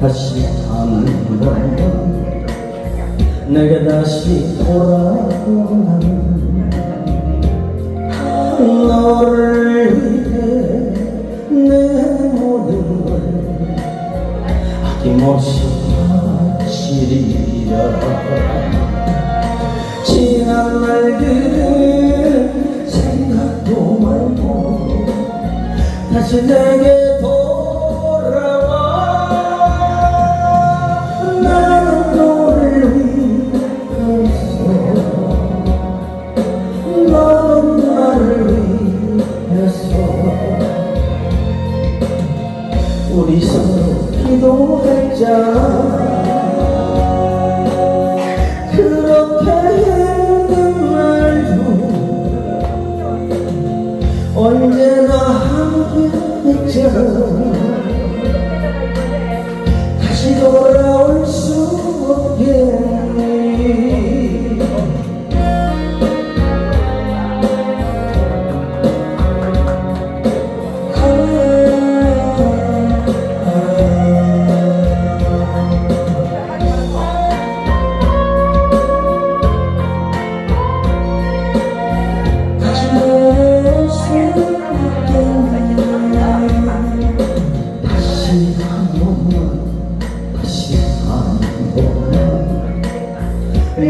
다시 한 번 내게 다시 돌아오라면 너를 위해 내 모든 걸 아낌없이 바치리라. 지난 날들은 생각도 말고 다시 내게 우리 서로 기도했잖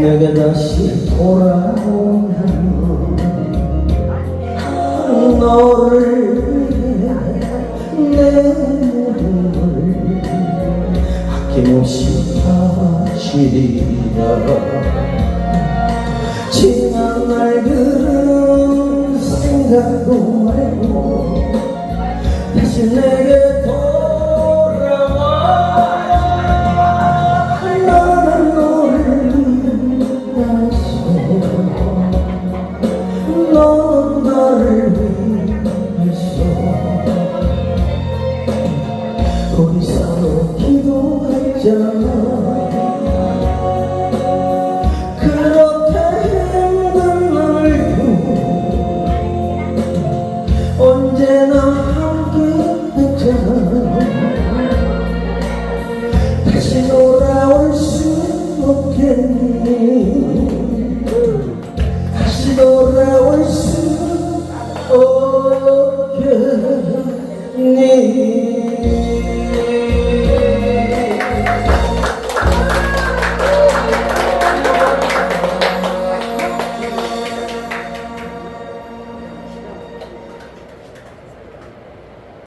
내게 다시 돌아오는 너를 내걸 아낌없이 바치리라 지난 날들은 생각도 말고 다시 내게 돌아 그렇게 힘든 날도 언제나